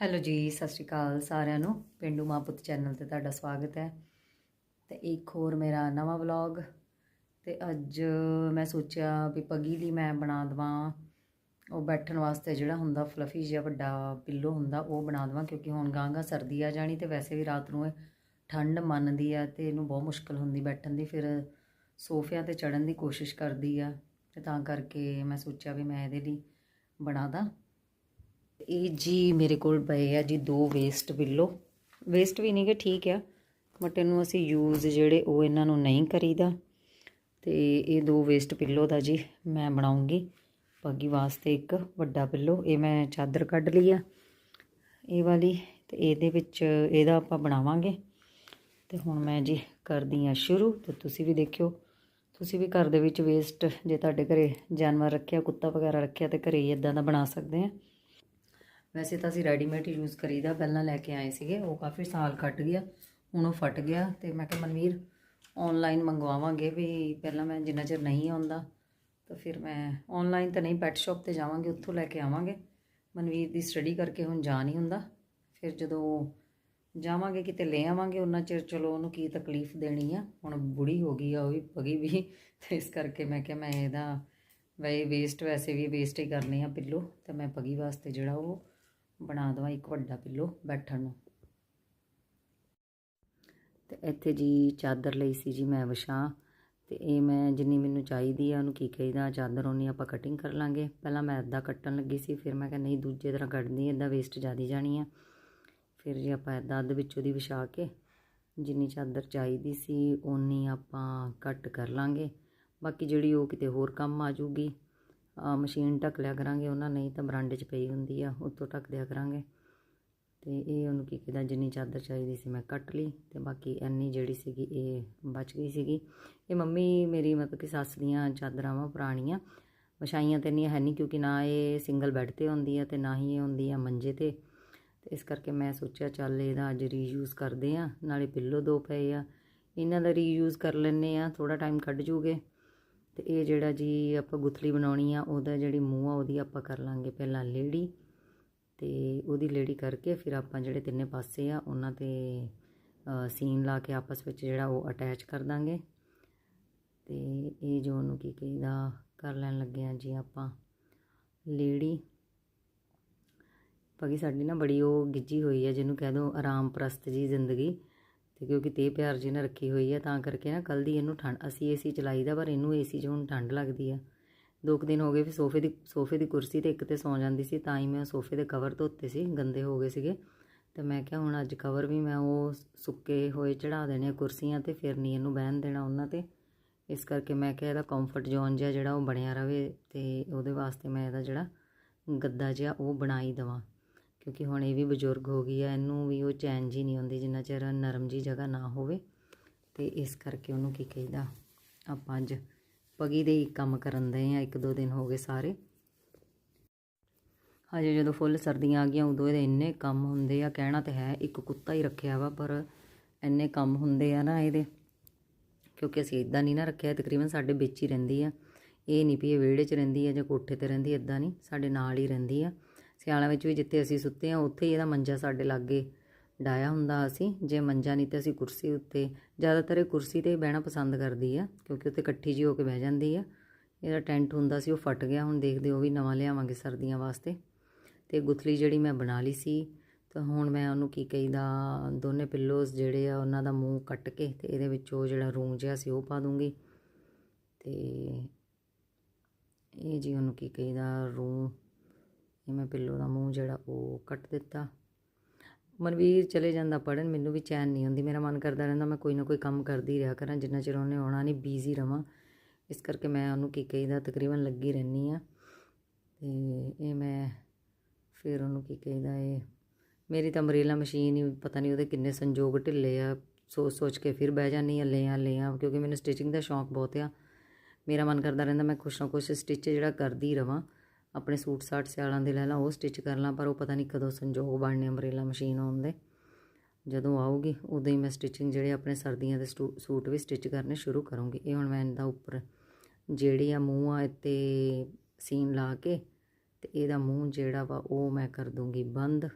Hello ਜੀ, ਸਤਿ ਸ਼੍ਰੀ ਅਕਾਲ ਸਾਰਿਆਂ ਨੂੰ। ਪਿੰਡੂ ਮਾਂ ਪੁੱਤ ਚੈਨਲ ਤੇ ਤੁਹਾਡਾ ਸਵਾਗਤ ਹੈ। ਤੇ ਇੱਕ ਹੋਰ ਮੇਰਾ ਨਵਾਂ ਵਲੌਗ। ਤੇ ਅੱਜ ਮੈਂ ਸੋਚਿਆ ਵੀ ਪੱਗੀ ਲਈ ਮੈਂ ਬਣਾ ਦਵਾਂ। ਉਹ ਬੈਠਣ ਵਾਸਤੇ ਜਿਹੜਾ ਹੁੰਦਾ ਫਲਫੀ ਜਿਹਾ ਵੱਡਾ ਪਿੱਲੋ ਹੁੰਦਾ, ਉਹ ਬਣਾ ਦਵਾਂ ਕਿਉਂਕਿ ਹੁਣ ਗਾਂਗਾ ਸਰਦੀ ਆ ਜਾਣੀ ਤੇ ਵੈਸੇ ਵੀ ਰਾਤ ਨੂੰ ਇਹ ਠੰਡ ਮੰਨਦੀ ਆ ਤੇ ਇਹਨੂੰ ਬਹੁਤ ਮੁਸ਼ਕਲ ਹੁੰਦੀ ਬੈਠਣ ਦੀ। ਫਿਰ ਸੋਫਿਆਂ ਤੇ ਚੜਨ ਦੀ ਕੋਸ਼ਿਸ਼ ਕਰਦੀ ਆ ਤੇ ਤਾਂ ਕਰਕੇ ਮੈਂ ਸੋਚਿਆ ਵੀ ਮੈਂ ਇਹਦੇ ਲਈ ਬਣਾ ਦਾਂ। ਇਹ ਜੀ ਮੇਰੇ ਕੋਲ ਪਏ ਆ ਜੀ ਦੋ ਵੇਸਟ ਬਿੱਲੋ। ਵੇਸਟ ਵੀ ਨਹੀਂਗੇ ਠੀਕ ਆ ਬਟ ਇਹਨੂੰ ਅਸੀਂ ਯੂਜ਼ ਜਿਹੜੇ ਉਹ ਇਹਨਾਂ ਨੂੰ ਨਹੀਂ ਕਰੀਦਾ। ਤੇ ਇਹ ਦੋ ਵੇਸਟ ਪਿੱਲੋ ਦਾ ਜੀ, ਮੈਂ ਬਣਾਉਂਗੀ। ਪੱਗੀ ਵਾਸਤੇ ਇੱਕ ਵੱਡਾ ਪਿੱਲੋ ਇਹ ਮੈਂ ਚਾਦਰ ਕੱਢ ਲਈ ਆ, ਇਹ ਵਾਲੀ। ਤੇ ਇਹਦੇ ਵਿੱਚ ਇਹਦਾ ਆਪਾਂ ਬਣਾਵਾਂਗੇ। ਤੇ ਹੁਣ ਮੈਂ ਜੀ ਕਰਦੀ ਆ ਸ਼ੁਰੂ, ਤੇ ਤੁਸੀਂ ਵੀ ਦੇਖਿਓ, ਤੁਸੀਂ ਵੀ ਘਰ ਦੇ ਵਿੱਚ ਵੇਸਟ ਜੇ ਤੁਹਾਡੇ ਘਰੇ ਜਾਨਵਰ ਰੱਖਿਆ, ਕੁੱਤਾ ਵਗੈਰਾ ਰੱਖਿਆ, ਤੇ ਘਰੇ ਹੀ ਇਦਾਂ ਦਾ ਬਣਾ ਸਕਦੇ ਆ। ਵੈਸੇ ਤਾਂ ਅਸੀਂ ਰੈਡੀਮੇਡ ਯੂਜ਼ ਕਰੀਦਾ, ਪਹਿਲਾਂ ਲੈ ਕੇ ਆਏ ਸੀਗੇ, ਉਹ ਕਾਫੀ ਸਾਲ ਕੱਟ ਗਿਆ, ਹੁਣ ਉਹ ਫਟ ਗਿਆ ਤੇ ਮੈਂ ਕਿਹਾ ਮਨਵੀਰ ਆਨਲਾਈਨ ਮੰਗਵਾਵਾਂਗੇ ਵੀ ਪਹਿਲਾਂ ਮੈਂ ਜਿੰਨਾ ਚਿਰ ਨਹੀਂ ਆਉਂਦਾ, ਤਾਂ ਫਿਰ ਮੈਂ ਆਨਲਾਈਨ ਤਾਂ ਨਹੀਂ ਪੈਟ ਸ਼ਾਪ ਤੇ ਜਾਵਾਂਗੇ, ਉੱਥੋਂ ਲੈ ਕੇ ਆਵਾਂਗੇ। ਮਨਵੀਰ ਦੀ ਸਟੱਡੀ ਕਰਕੇ ਹੁਣ ਜਾ ਨਹੀਂ ਹੁੰਦਾ, ਫਿਰ ਜਦੋਂ ਜਾਵਾਂਗੇ ਕਿਤੇ ਲੈ ਆਵਾਂਗੇ, ਉਹਨਾਂ ਚਿਰ ਚਲੋ ਉਹਨੂੰ ਕੀ ਤਕਲੀਫ ਦੇਣੀ ਆ, ਹੁਣ ਬੁੜੀ ਹੋ ਗਈ ਆ, ਉਹ ਵੀ ਪਗੀ ਵੀ, ਤੇ ਇਸ ਕਰਕੇ ਮੈਂ ਕਿਹਾ ਮੈਂ ਇਹਦਾ, ਵੈ ਵੇਸਟ ਵੈਸੇ ਵੀ ਵੇਸਟ ਹੀ ਕਰਨੇ ਆ, ਪਿੱਲੋ, ਤੇ ਮੈਂ ਪਗੀ ਵਾਸਤੇ ਜਿਹੜਾ ਉਹ ਬਣਾ ਦਵਾ ਇੱਕ ਵੱਡਾ ਪਿੱਲੋ ਬੈਠਣ ਨੂੰ। ਤੇ ਇੱਥੇ ਜੀ ਚਾਦਰ ਲਈ ਸੀ ਜੀ ਮੈਂ ਵਿਛਾ। ਤੇ ਇਹ ਮੈਂ ਜਿੰਨੀ ਮੈਨੂੰ ਚਾਹੀਦੀ ਆ ਉਹਨੂੰ ਕੀ ਕਹੀਦਾ, ਚਾਦਰ ਉਹਨੀ ਆਪਾਂ ਕਟਿੰਗ ਕਰ ਲਾਂਗੇ। ਪਹਿਲਾਂ ਮੈਂ ਅੱਧਾ ਕੱਟਣ ਲੱਗੀ ਸੀ, ਫਿਰ ਮੈਂ ਕਿਹਾ ਨਹੀਂ ਦੂਜੇ ਤਰ੍ਹਾਂ ਕੱਢਦੀ ਇਦਾਂ ਵੇਸਟ ਜ਼ਿਆਦੀ ਜਾਣੀ ਆ। ਫਿਰ ਜੀ ਆਪਾਂ ਇਦਾਂ ਅੱਧ ਵਿੱਚ ਉਹਦੀ ਵਿਛਾ ਕੇ ਜਿੰਨੀ ਚਾਦਰ ਚਾਹੀਦੀ ਸੀ ਓਨੀ ਆਪਾਂ ਕੱਟ ਕਰ ਲਾਂਗੇ। ਬਾਕੀ ਜਿਹੜੀ ਉਹ ਕਿਤੇ ਹੋਰ ਕੰਮ ਆ ਜੂਗੀ ਮਸ਼ੀਨ ਢੱਕ ਲਿਆ ਕਰਾਂਗੇ, ਉਹਨਾਂ ਨਹੀਂ ਤਾਂ ਬਰਾਂਡੇ 'ਚ ਪਈ ਹੁੰਦੀ ਆ, ਉੱਤੋਂ ਢੱਕ ਦਿਆ ਕਰਾਂਗੇ। ਤੇ ਇਹ ਉਹਨੂੰ ਕੀ ਕਿਦਾ ਜਿੰਨੀ ਚਾਦਰ ਚਾਹੀਦੀ ਸੀ ਮੈਂ ਕੱਟ ਲਈ ਤੇ ਬਾਕੀ ਇੰਨੀ ਜਿਹੜੀ ਸੀਗੀ ਇਹ ਬਚ ਗਈ ਸੀਗੀ। ਇਹ ਮੰਮੀ ਮੇਰੀ ਮਤਲਬ ਕਿ ਸੱਸ ਦੀਆਂ ਚਾਦਰਾਂ ਵਾ ਪੁਰਾਣੀਆਂ, ਵਿਛਾਈਆਂ ਤੇ ਨਹੀਂ ਹੈ ਨਹੀਂ ਕਿਉਂਕਿ ਨਾ ਇਹ ਸਿੰਗਲ ਬੈੱਡ ਤੇ ਹੁੰਦੀ ਆ ਤੇ ਨਾ ਹੀ ਇਹ ਹੁੰਦੀ ਆ ਮੰਜੇ ਤੇ। ਤੇ ਇਸ ਕਰਕੇ ਮੈਂ ਸੋਚਿਆ ਚੱਲ ਇਹਦਾ ਅੱਜ ਰੀਯੂਜ਼ ਕਰਦੇ ਆ, ਨਾਲੇ ਪਿੱਲੋ ਦੋ ਪਏ ਆ। ਇਹਨਾਂ ਦਾ ਰੀਯੂਜ਼ ਕਰ ਲੈਣੇ ਆ ਥੋੜਾ ਟਾਈਮ ਕੱਢ ਜੂਗੇ। ਤੇ ਇਹ ਜਿਹੜਾ ਜੀ ਆਪਾਂ ਗੁਥਲੀ ਬਣਾਉਣੀ ਆ, ਉਹਦਾ ਜਿਹੜੀ ਮੂੰਹ ਆ, ਉਹਦੀ ਆਪਾਂ ਕਰ ਲਾਂਗੇ ਪਹਿਲਾਂ ਲੇੜੀ ਤੇ ਉਹਦੀ ਲੇੜੀ ਕਰਕੇ ਫਿਰ ਆਪਾਂ ਜਿਹੜੇ ਤਿੰਨੇ ਪਾਸੇ ਆ, ਉਹਨਾਂ ਤੇ ਸੀਨ ਲਾ ਕੇ ਆਪਸ ਵਿੱਚ ਜਿਹੜਾ ਉਹ ਅਟੈਚ ਕਰ ਦਾਂਗੇ। ਤੇ ਇਹ ਜੋ ਉਹਨੂੰ ਕੀ ਕਹਿੰਦਾ, ਕਰ ਲੈਣ ਲੱਗੇ ਆ ਜੀ ਆਪਾਂ ਲੇੜੀ। ਪਗੀ ਸਾਡੀ ਨਾ ਬੜੀ ਉਹ ਗਿੱਜੀ ਹੋਈ ਹੈ ਜਿਹਨੂੰ ਕਹਿ ਦੋ ਆਰਾਮ ਪ੍ਰਸਤ ਜੀ ਜ਼ਿੰਦਗੀ। ਤੇ ਕਿਉਂਕਿ ਤੇ ਪਿਆਰ ਜੀ ਨੇ ਰੱਖੀ ਹੋਈ ਹੈ ਤਾਂ ਕਰਕੇ ਨਾ ਕੱਲ ਦੀ ਇਹਨੂੰ ਠੰਡ, ਅਸੀਂ ਏਸੀ ਚਲਾਈਦਾ, ਪਰ ਇਹਨੂੰ ਏਸੀ 'ਚ ਹੁਣ ਠੰਡ ਲੱਗਦੀ ਆ। ਦੋ ਕੁ ਦਿਨ ਹੋ ਗਏ ਵੀ ਸੋਫੇ ਦੀ ਸੋਫੇ ਦੀ ਕੁਰਸੀ ਤੇ ਇੱਕ ਤੇ ਸੌ ਜਾਂਦੀ ਸੀ, ਤਾਂ ਹੀ ਮੈਂ ਸੋਫੇ ਦੇ ਕਵਰ ਧੋਤੇ ਸੀ, ਗੰਦੇ ਹੋ ਗਏ ਸੀਗੇ। ਤੇ ਮੈਂ ਕਿਹਾ ਹੁਣ ਅੱਜ ਕਵਰ ਵੀ ਮੈਂ ਉਹ ਸੁੱਕੇ ਹੋਏ ਚੜਾ ਦੇਣੇ ਕੁਰਸੀਆਂ ਤੇ, ਫਿਰ ਨਹੀਂ ਇਹਨੂੰ ਬਹਿਣ ਦੇਣਾ ਉਹਨਾਂ ਤੇ। ਇਸ ਕਰਕੇ ਮੈਂ ਕਿਹਾ ਇਹਦਾ ਕੰਫਰਟ ਜ਼ੋਨ ਜਿਹਾ ਜਿਹੜਾ ਉਹ ਬਣਿਆ ਰਵੇ ਤੇ ਉਹਦੇ ਵਾਸਤੇ ਮੈਂ ਇਹਦਾ ਜਿਹੜਾ ਗੱਦਾ ਜਿਹਾ ਉਹ ਬਣਾਈ ਦਵਾਂ। ਕਿਉਂਕਿ ਹੁਣ ਇਹ ਵੀ ਬਜ਼ੁਰਗ ਹੋ ਗਈ ਆ, ਇਹਨੂੰ ਵੀ ਉਹ ਚੈਨ ਜੀ ਨਹੀਂ ਆਉਂਦੀ ਜਿੰਨਾ ਚਿਰ ਨਰਮ ਜੀ ਜਗ੍ਹਾ ਨਾ ਹੋਵੇ। ਤੇ ਇਸ ਕਰਕੇ ਉਹਨੂੰ ਕੀ ਕਹੀਦਾ, ਆਪਾਂ ਅੱਜ ਪਗੀ ਦੇ ਹੀ ਕੰਮ ਕਰਨ ਦੇ ਆ, ਇੱਕ ਦੋ ਦਿਨ ਹੋ ਗਏ ਸਾਰੇ। ਹਜੇ ਜਦੋਂ ਫੁੱਲ ਸਰਦੀਆਂ ਆ ਗਈਆਂ, ਉਦੋਂ ਇਹਦੇ ਇੰਨੇ ਕੰਮ ਹੁੰਦੇ ਆ, ਕਹਿਣਾ ਤੇ ਹੈ, ਇੱਕ ਕੁੱਤਾ ਹੀ ਰੱਖਿਆ ਵਾ, ਪਰ ਇੰਨੇ ਕੰਮ ਹੁੰਦੇ ਆ ਨਾ ਇਹਦੇ। ਕਿਉਂਕਿ ਅਸੀਂ ਇਦਾਂ ਨਹੀਂ ਨਾ ਰੱਖਿਆ, ਤਕਰੀਬਨ ਸਾਡੇ ਵਿੱਚ ਹੀ ਰਹਿੰਦੀ ਆ। ਇਹ ਨਹੀਂ ਵੀ ਇਹ ਵਿਹੜੇ 'ਚ ਰਹਿੰਦੀ ਆ ਜਾਂ ਕੋਠੇ ਤੇ ਰਹਿੰਦੀ ਇਦਾਂ ਨਹੀਂ, ਸਾਡੇ ਨਾਲ ਹੀ ਰਹਿੰਦੀ ਆ। ਸਿਆਲਾਂ ਵਿੱਚ ਵੀ ਜਿੱਥੇ ਅਸੀਂ ਸੁੱਤੇ ਆ ਉੱਥੇ ਹੀ ਇਹਦਾ ਮੰਜਾ ਸਾਡੇ ਲਾਗੇ ਡਾਇਆ ਹੁੰਦਾ ਅਸੀਂ। ਜੇ ਮੰਜਾ ਨਹੀਂ ਤੇ ਅਸੀਂ ਕੁਰਸੀ ਉੱਤੇ, ਜ਼ਿਆਦਾਤਰ ਇਹ ਕੁਰਸੀ ਤੇ ਬਹਿਣਾ ਪਸੰਦ ਕਰਦੀ ਆ, ਕਿਉਂਕਿ ਉੱਤੇ ਇਕੱਠੀ ਜੀ ਹੋ ਕੇ ਬਹਿ ਜਾਂਦੀ ਆ। ਇਹਦਾ ਟੈਂਟ ਹੁੰਦਾ ਸੀ, ਉਹ ਫਟ ਗਿਆ, ਹੁਣ ਦੇਖਦੇ ਉਹ ਵੀ ਨਵਾਂ ਲਿਆਵਾਂਗੇ ਸਰਦੀਆਂ ਵਾਸਤੇ। ਤੇ ਗੁਥਲੀ ਜਿਹੜੀ ਮੈਂ ਬਣਾ ਲਈ ਸੀ, ਤਾਂ ਹੁਣ ਮੈਂ ਉਹਨੂੰ ਕੀ ਕਹੀਦਾ, ਦੋਨੇ ਪਿੱਲੋਜ਼ ਜਿਹੜੇ ਆ, ਉਹਨਾਂ ਦਾ ਮੂੰਹ ਕੱਟ ਕੇ ਤੇ ਇਹਦੇ ਵਿੱਚ ਉਹ ਜਿਹੜਾ ਰੂੰ ਜਿਹਾ ਸੀ, ਉਹ ਪਾ ਦੂੰਗੀ। ਤੇ ਇਹ ਜੀ ਉਹਨੂੰ ਕੀ ਕਹੀਦਾ, ਰੂੰ ਮੈਂ ਪਿੱਲੋ ਦਾ ਮੂੰਹ ਜਿਹੜਾ ਉਹ ਕੱਟ ਦਿੱਤਾ। ਮਨਵੀਰ ਚਲੇ ਜਾਂਦਾ ਪੜਨ ਮੈਨੂੰ ਵੀ ਚੈਨ ਨਹੀਂ ਹੁੰਦੀ। ਮੇਰਾ ਮਨ ਕਰਦਾ ਰਹਿੰਦਾ ਮੈਂ ਕੋਈ ਨਾ ਕੋਈ ਕੰਮ ਕਰਦੀ ਰਿਹਾ ਕਰਾਂ, ਜਿੰਨਾ ਚਿਰ ਉਹਨੇ ਆਉਣਾ ਨਹੀਂ ਬੀਜ਼ੀ ਰਵਾਂ। ਇਸ ਕਰਕੇ ਮੈਂ ਉਹਨੂੰ ਕੀ ਕਹੀਦਾ, ਤਕਰੀਬਨ ਲੱਗੀ ਰਹਿੰਦੀ ਆ ਤੇ ਇਹ ਮੈਂ ਫਿਰ ਉਹਨੂੰ ਕੀ ਕਹੀਦਾ, ਇਹ ਮੇਰੀ ਤਾਂ ਅਮਰੇਲਾ ਮਸ਼ੀਨ ਹੀ, ਪਤਾ ਨਹੀਂ ਉਹਦੇ ਕਿੰਨੇ ਸੰਜੋਗ ਢਿੱਲੇ ਆ। ਸੋਚ ਸੋਚ ਕੇ ਫਿਰ ਬਹਿ ਜਾਂਦੀ ਆ ਲੈ ਆ, ਲੈ ਕਿਉਂਕਿ ਮੈਨੂੰ ਸਟਿਚਿੰਗ ਦਾ ਸ਼ੌਂਕ ਬਹੁਤ ਆ। ਮੇਰਾ ਮਨ ਕਰਦਾ ਰਹਿੰਦਾ ਮੈਂ ਕੁਛ ਨਾ ਕੁਛ ਸਟਿਚ ਜਿਹੜਾ ਕਰਦੀ ਰਵਾਂ। ਆਪਣੇ ਸੂਟ ਸਾਟ ਸਿਆਲਾਂ ਦੇ ਲੈ ਲਾਂ, ਉਹ ਸਟਿਚ ਕਰ ਲਾਂ, ਪਰ ਉਹ ਪਤਾ ਨਹੀਂ ਕਦੋਂ ਸੰਜੋਗ ਬਣਨੇ ਅੰਬਰੇਲਾ ਮਸ਼ੀਨ ਆਉਣ ਦੇ। ਜਦੋਂ ਆਊਗੀ, ਉਦੋਂ ਹੀ ਮੈਂ ਸਟਿਚਿੰਗ ਜਿਹੜੇ ਆਪਣੇ ਸਰਦੀਆਂ ਦੇ ਸੂਟ ਵੀ ਸਟਿਚ ਕਰਨੇ ਸ਼ੁਰੂ ਕਰੂੰਗੀ। ਇਹ ਹੁਣ ਮੈਂ ਇਹਦਾ ਉੱਪਰ ਜਿਹੜੀ ਆ ਮੂੰਹ ਆ ਤੇ ਸੀਨ ਲਾ ਕੇ ਤੇ ਇਹਦਾ ਮੂੰਹ ਜਿਹੜਾ ਵਾ ਉਹ ਮੈਂ ਕਰ ਦੂੰਗੀ ਬੰਦ।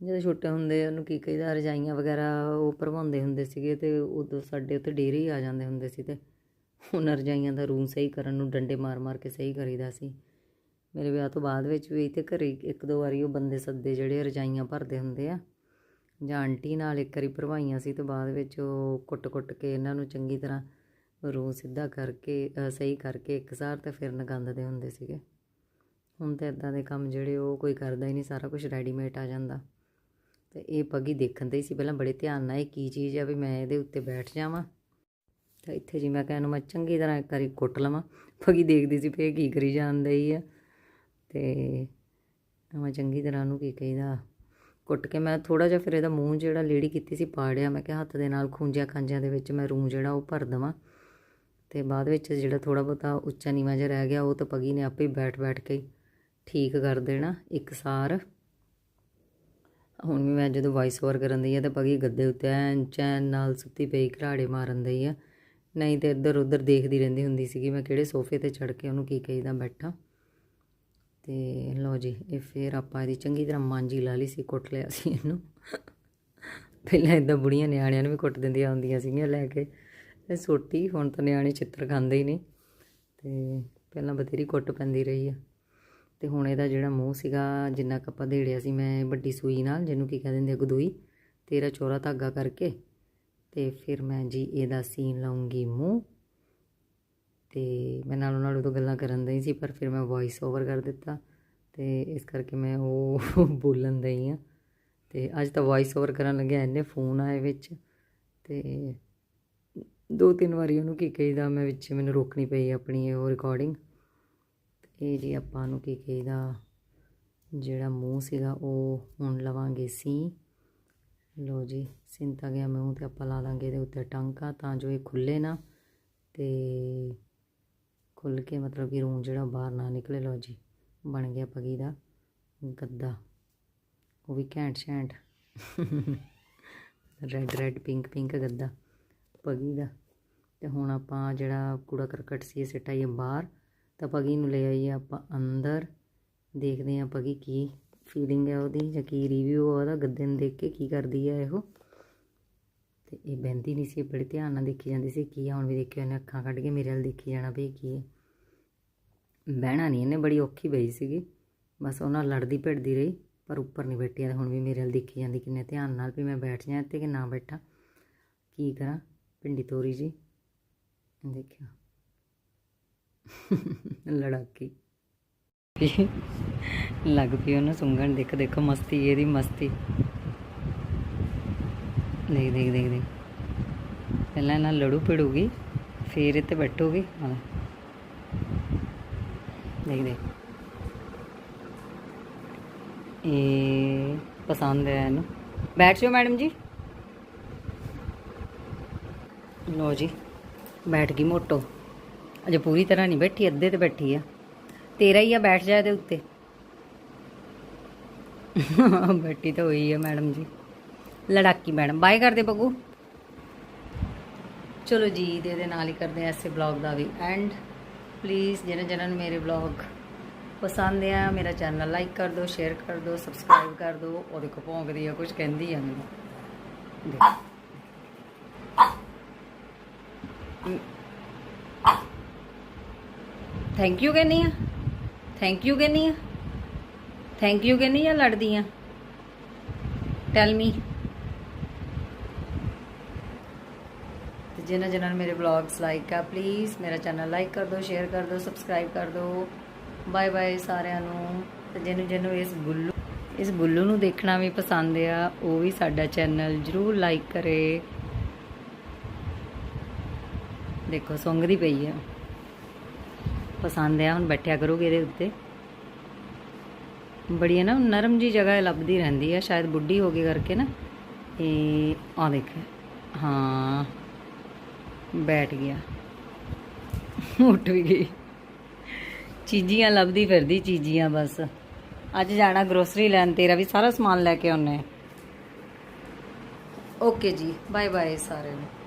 ਜਦੋਂ ਛੋਟੇ ਹੁੰਦੇ ਉਹਨੂੰ ਕੀ ਕਹੀਦਾ, ਰਜਾਈਆਂ ਵਗੈਰਾ ਉਹ ਭਰਵਾਉਂਦੇ ਹੁੰਦੇ ਸੀਗੇ ਤੇ ਉਦੋਂ ਸਾਡੇ ਉੱਤੇ ਡੇਰੇ ਹੀ ਆ ਜਾਂਦੇ ਹੁੰਦੇ ਸੀ ਤੇ ਉਹਨਾਂ ਰਜਾਈਆਂ ਦਾ ਰੂਮ ਸਹੀ ਕਰਨ ਨੂੰ ਡੰਡੇ ਮਾਰ-ਮਾਰ ਕੇ ਸਹੀ ਕਰੀਦਾ ਸੀ। ਮੇਰੇ ਵਿਆਹ ਤੋਂ ਬਾਅਦ ਵਿੱਚ ਵੀ ਇੱਥੇ ਘਰੇ ਇੱਕ ਦੋ ਵਾਰੀ ਉਹ ਬੰਦੇ ਸੱਦੇ ਜਿਹੜੇ ਰਜਾਈਆਂ ਭਰਦੇ ਹੁੰਦੇ ਆ। ਜਾਂ ਆਂਟੀ ਨਾਲ ਇੱਕ ਵਾਰੀ ਭਰਵਾਈਆਂ ਸੀ ਤੇ ਬਾਅਦ ਵਿੱਚ ਉਹ ਕੁੱਟ-ਕੁੱਟ ਕੇ ਇਹਨਾਂ ਨੂੰ ਚੰਗੀ ਤਰ੍ਹਾਂ ਰੂਮ ਸਿੱਧਾ ਕਰਕੇ ਸਹੀ ਕਰਕੇ ਇੱਕਸਾਰ ਤੇ ਫਿਰ ਨਗੰਦਦੇ ਹੁੰਦੇ ਸੀਗੇ। ਹੁਣ ਤਾਂ ਇਦਾਂ ਦੇ ਕੰਮ ਜਿਹੜੇ ਉਹ ਕੋਈ ਕਰਦਾ ਹੀ ਨਹੀਂ, ਸਾਰਾ ਕੁਝ ਰੈਡੀਮੇਡ ਆ ਜਾਂਦਾ। ਤੇ ਇਹ ਪੱਗੀ ਦੇਖਣ ਤੇ ਹੀ ਸੀ ਪਹਿਲਾਂ ਬੜੇ ਧਿਆਨ ਨਾਲ ਇਹ ਕੀ ਚੀਜ਼ ਆ ਵੀ ਮੈਂ ਇਹਦੇ ਉੱਤੇ ਬੈਠ ਜਾਵਾਂ। ਤਾਂ ਇੱਥੇ ਜੀ ਮੈਂ ਕਹਿਣ ਮੈਂ ਚੰਗੀ ਤਰ੍ਹਾਂ ਇੱਕ ਵਾਰੀ ਕੁੱਟ ਲਵਾਂ। ਪੱਗੀ ਦੇਖਦੀ ਸੀ ਫੇਰ ਕੀ ਕਰੀ ਜਾਂਦੀ ਆ। ਤੇ ਮੈਂ ਚੰਗੀ ਤਰ੍ਹਾਂ ਉਹਨੂੰ ਕੀ ਕਹੀਦਾ, ਕੁੱਟ ਕੇ ਮੈਂ ਥੋੜਾ ਜਿਹਾ ਫਿਰ ਇਹਦਾ ਮੂੰਹ ਜਿਹੜਾ ਲੇੜੀ ਕੀਤੀ ਸੀ ਪਾੜਿਆ। ਮੈਂ ਕਿਹਾ ਹੱਥ ਦੇ ਨਾਲ ਖੂੰਜਿਆ ਖਾਂਜਿਆਂ ਦੇ ਵਿੱਚ ਮੈਂ ਰੂੰ ਜਿਹੜਾ ਉਹ ਭਰ ਦੇਵਾਂ। ਤੇ ਬਾਅਦ ਵਿੱਚ ਜਿਹੜਾ ਥੋੜਾ ਬਹੁਤਾ ਉੱਚਾ ਨੀਵਾਂ ਜਿਹਾ ਰਹਿ ਗਿਆ, ਉਹ ਤਾਂ ਪਗੀ ਨੇ ਆਪੇ ਬੈਠ ਬੈਠ ਕੇ ਠੀਕ ਕਰ ਦੇਣਾ ਇੱਕ ਸਾਰ। ਹੁਣ ਵੀ ਮੈਂ ਜਦੋਂ ਵਾਇਸ ਓਵਰ ਕਰਨ ਦੀ ਆ, ਤਾਂ ਪਗੀ ਗੱਦੇ ਉੱਤੇ ਐਨ ਚੈਨ ਨਾਲ ਸੁੱਤੀ ਪਈ, ਘਰਾੜੇ ਮਾਰਨ ਦੀ ਆ। ਨਹੀਂ ਤੇ ਇੱਧਰ ਉੱਧਰ ਦੇਖਦੀ ਰਹਿੰਦੀ ਹੁੰਦੀ ਸੀਗੀ ਮੈਂ ਕਿਹੜੇ ਸੋਫੇ ਤੇ ਚੜ ਕੇ ਉਹਨੂੰ ਕੀ ਕਹੀਦਾ ਬੈਠਾ। ਤੇ ਲਓ ਜੀ, ਇਹ ਫੇਰ ਆਪਾਂ ਇਹਦੀ ਚੰਗੀ ਤਰ੍ਹਾਂ ਮਾਂਜੀ ਲਾ ਲਈ ਸੀ, ਕੁੱਟ ਲਿਆ ਸੀ ਇਹਨੂੰ। ਪਹਿਲਾਂ ਇਦਾਂ ਬੁੜੀਆਂ ਨਿਆਣਿਆਂ ਨੂੰ ਵੀ ਕੁੱਟ ਦਿੰਦੀਆਂ ਹੁੰਦੀਆਂ ਸੀਗੀਆਂ ਲੈ ਕੇ। ਇਹ ਸੋਟੀ, ਹੁਣ ਤਾਂ ਨਿਆਣੇ ਚਿੱਤਰ ਖਾਂਦੇ ਹੀ ਨਹੀਂ। ਤੇ ਪਹਿਲਾਂ ਬਥੇਰੀ ਕੁੱਟ ਪੈਂਦੀ ਰਹੀ ਆ। ਤੇ ਹੁਣ ਇਹਦਾ ਜਿਹੜਾ ਮੂੰਹ ਸੀਗਾ, ਜਿੰਨਾ ਕੁ ਆਪਾਂ ਦੇੜਿਆ ਸੀ, ਮੈਂ ਵੱਡੀ ਸੂਈ ਨਾਲ, ਜਿਹਨੂੰ ਕੀ ਕਹਿ ਦਿੰਦੇ ਆ, ਗਦੂਈ, ਤੇਰਾ ਚੋਰਾ ਧਾਗਾ ਕਰਕੇ। ਤੇ ਫਿਰ ਮੈਂ ਜੀ ਇਹਦਾ ਸੀਨ ਲਾਉਂਗੀ ਮੂੰਹ। ਤੇ ਮੈਂ ਨਾਲੋਂ ਨਾਲ ਉਦੋਂ ਗੱਲਾਂ ਕਰਨ ਦਈ ਸੀ, ਪਰ ਫਿਰ ਮੈਂ ਵੌਇਸ ਓਵਰ ਕਰ ਦਿੱਤਾ ਤੇ ਇਸ ਕਰਕੇ ਮੈਂ ਉਹ ਬੋਲਣ ਦਈ ਆ ਤੇ ਅੱਜ ਤਾਂ ਵੌਇਸ ਓਵਰ ਕਰਨ ਲੱਗਿਆ, ਇੰਨੇ ਫੋਨ ਆਏ ਵਿੱਚ ਤੇ ਦੋ ਤਿੰਨ ਵਾਰੀ ਉਹਨੂੰ ਕੀ ਕਹੀਦਾ, ਮੈਂ ਵਿੱਚ ਮੈਨੂੰ ਰੋਕਣੀ ਪਈ ਆਪਣੀ ਉਹ ਰਿਕਾਰਡਿੰਗ ਇਹ ਜੀ ਆਪਾਂ ਨੂੰ ਕੀ ਕਹੀਦਾ, ਜਿਹੜਾ ਮੂੰਹ ਸੀਗਾ ਉਹ ਹੁਣ ਲਵਾਂਗੇ ਸੀ ਲੋ ਜੀ ਸਿੰਤਾ ਗਿਆ ਮੂੰਹ ਤੇ ਆਪਾਂ ਲਾ ਦਾਂਗੇ ਇਹਦੇ ਉੱਤੇ ਟਾਂਕਾ, ਤਾਂ ਜੋ ਇਹ ਖੁੱਲੇ ਨਾ ਤੇ ਖੁੱਲ ਕੇ ਮਤਲਬ ਕਿ ਰੂੰ ਜਿਹੜਾ ਬਾਹਰ ਨਾ ਨਿਕਲੇ ਲੋ ਜੀ, ਬਣ ਗਿਆ ਪਗੀ ਦਾ ਗੱਦਾ। ਉਹ ਵੀ ਘੈਂਟ ਛੈਂਟ ਰੈੱਡ ਰੈੱਡ ਪਿੰਕ ਪਿੰਕ ਗੱਦਾ ਪਗੀ ਦਾ। ਤੇ ਹੁਣ ਆਪਾਂ ਜਿਹੜਾ ਕੂੜਾ ਕਰਕਟ ਸੀ, ਇਹ ਸਿੱਟਾਈਏ ਬਾਹਰ। ਤਾਂ ਪਗੀ ਨੂੰ ਲੈ ਆਈਏ ਆਪਾਂ ਅੰਦਰ। ਦੇਖਦੇ ਹਾਂ ਪਗੀ ਕੀ ਫੀਲਿੰਗ ਹੈ ਉਹਦੀ ਜਾਂ ਕੀ ਰਿਵਿਊ ਉਹਦਾ, ਗੱਦੇ ਨੂੰ ਦੇਖ ਕੇ ਕੀ ਕਰਦੀ ਹੈ ਇਹੋ। ਤੇ ਇਹ ਬਹਿੰਦੀ ਨਹੀਂ ਸੀ, ਇਹ ਬੜੇ ਧਿਆਨ ਨਾਲ ਦੇਖੀ ਜਾਂਦੀ ਸੀ ਕੀ ਆ, ਹੁਣ ਵੀ ਦੇਖਿਓ ਇਹਨੇ ਅੱਖਾਂ ਕੱਢ ਕੇ ਮੇਰੇ ਵੱਲ ਦੇਖੀ ਜਾਣਾ ਵੀ ਕੀ ਹੈ ਬਹਿਣਾ ਨਹੀਂ ਇਹਨੇ ਬੜੀ ਔਖੀ ਬਈ ਸੀਗੀ। ਬਸ ਉਹਨਾਂ ਲੜਦੀ ਭਿੜਦੀ ਰਹੀ, ਪਰ ਉੱਪਰ ਨਹੀਂ ਬੈਠੀ ਤੇ ਹੁਣ ਵੀ ਮੇਰੇ ਵੱਲ ਦੇਖੀ ਜਾਂਦੀ, ਕਿੰਨੇ ਧਿਆਨ ਨਾਲ ਵੀ ਮੈਂ ਬੈਠ ਜਾਂ ਇੱਥੇ ਕਿ ਨਾ ਬੈਠਾ। ਕੀ ਕਰਾਂ? ਪਿੰਡੀ ਤੋਰੀ ਜੀ। ਦੇਖਿਆ ਲੜਾਕੀ। ਲੱਗ ਪਈ ਉਹਨੂੰ ਸੁੰਘਣ, ਦੇਖ, ਦੇਖੋ ਮਸਤੀ, ਇਹਦੀ ਮਸਤੀ। ਦੇਖ ਦੇਖ ਦੇਖ ਦੇਖ। ਪਹਿਲਾਂ ਨਾਲ ਲੜੂ ਪੜੂਗੀ ਫੇਰ ਇੱਥੇ ਬੈਠੂਗੀ। ਹਾਂ। ਦੇਖ ਦੇਖ। ਇਹ ਪਸੰਦ ਹੈ ਇਹਨੂੰ। ਬੈਠ ਜਾਓ ਮੈਡਮ ਜੀ। ਲੋ ਜੀ, ਬੈਠ ਗਈ ਮੋਟੋ। ਅਜੇ ਪੂਰੀ ਤਰ੍ਹਾਂ ਨਹੀਂ ਬੈਠੀ, ਅੱਧੇ ਤੇ ਬੈਠੀ ਆ। ਤੇਰਾ ਹੀ ਆ, ਬੈਠ ਜਾ ਇਹਦੇ ਉੱਤੇ। ਬੈਠੀ ਤਾਂ ਹੋਈ ਹੈ ਮੈਡਮ ਜੀ। ਲੜਾਕੀ ਮੈਡਮ। ਬਾਏ ਕਰਦੇ ਬੱਗੂ ਚਲੋ ਜੀ ਦੇ ਇਹਦੇ ਨਾਲ ਹੀ ਕਰਦੇ ਆ ਇਸੇ ਬਲੌਗ ਦਾ ਵੀ ਐਂਡ ਪਲੀਜ਼ ਜਿਹਨਾਂ ਜਿਹਨਾਂ ਨੂੰ ਮੇਰੇ ਬਲੌਗ ਪਸੰਦ ਆ, ਮੇਰਾ ਚੈਨਲ ਲਾਈਕ ਕਰ ਦਿਓ ਸ਼ੇਅਰ ਕਰ ਦਿਓ ਸਬਸਕ੍ਰਾਈਬ ਕਰ ਦਿਓ। ਉਹ ਦੇਖੋ ਭੌਂਕਦੀ ਆ ਕੁਝ ਕਹਿੰਦੀ ਆ ਮੈਨੂੰ। ਦੇਖ। ਥੈਂਕ ਯੂ ਕਹਿੰਦੀ ਆ। ਥੈਂਕ ਯੂ ਕਹਿੰਦੀ ਆ। ਥੈਂਕ ਯੂ ਕਹਿੰਦੀ ਜਾਂ ਲੜਦੀ ਆ ਟੈਲ ਮੀ ਤੇ ਜਿਨ੍ਹਾਂ ਜਿਨ੍ਹਾਂ ਨੇ ਮੇਰੇ ਵਲੌਗਸ ਲਾਈਕ ਆ ਪਲੀਜ਼ ਮੇਰਾ ਚੈਨਲ ਲਾਈਕ ਕਰ ਦਿਓ ਸ਼ੇਅਰ ਕਰ ਦਿਓ ਸਬਸਕ੍ਰਾਈਬ ਕਰ ਦਿਓ। ਬਾਏ ਬਾਏ ਸਾਰਿਆਂ ਨੂੰ। ਤੇ ਜਿਹਨੂੰ ਜਿਹਨੂੰ ਇਸ ਬੁੱਲੂ ਇਸ ਬੁੱਲੂ ਨੂੰ ਦੇਖਣਾ ਵੀ ਪਸੰਦ ਆ, ਉਹ ਵੀ ਸਾਡਾ ਚੈਨਲ ਜਰੂਰ ਲਾਈਕ ਕਰੇ। ਦੇਖੋ ਸੁੰਗਦੀ ਪਈ ਆ। ਪਸੰਦ ਆ, ਹੁਣ ਬੈਠਿਆ ਕਰੋਗੇ ਇਹਦੇ ਉੱਤੇ। ਬੜੀ ਹੈ ਨਾ, ਨਰਮ ਜੀ ਜਗ੍ਹਾ ਲੱਭਦੀ ਰਹਿੰਦੀ ਆ, ਸ਼ਾਇਦ ਬੁੱਢੀ ਹੋ ਗਈ ਕਰਕੇ ਨਾ। ਇਹ ਆ ਦੇਖ, ਹਾਂ, ਬੈਠ ਗਿਆ। ਉੱਠ ਵੀ ਗਈ। ਚੀਜ਼ੀਆਂ ਲੱਭਦੀ ਫਿਰਦੀ, ਚੀਜ਼ੀਆਂ ਬਸ। ਅੱਜ ਜਾਣਾ ਗਰੋਸਰੀ ਲੈਣ, ਤੇਰਾ ਵੀ ਸਾਰਾ ਸਮਾਨ ਲੈ ਕੇ ਆਉਣੇ ਓਕੇ ਜੀ ਬਾਏ ਬਾਏ ਸਾਰਿਆਂ ਨੂੰ।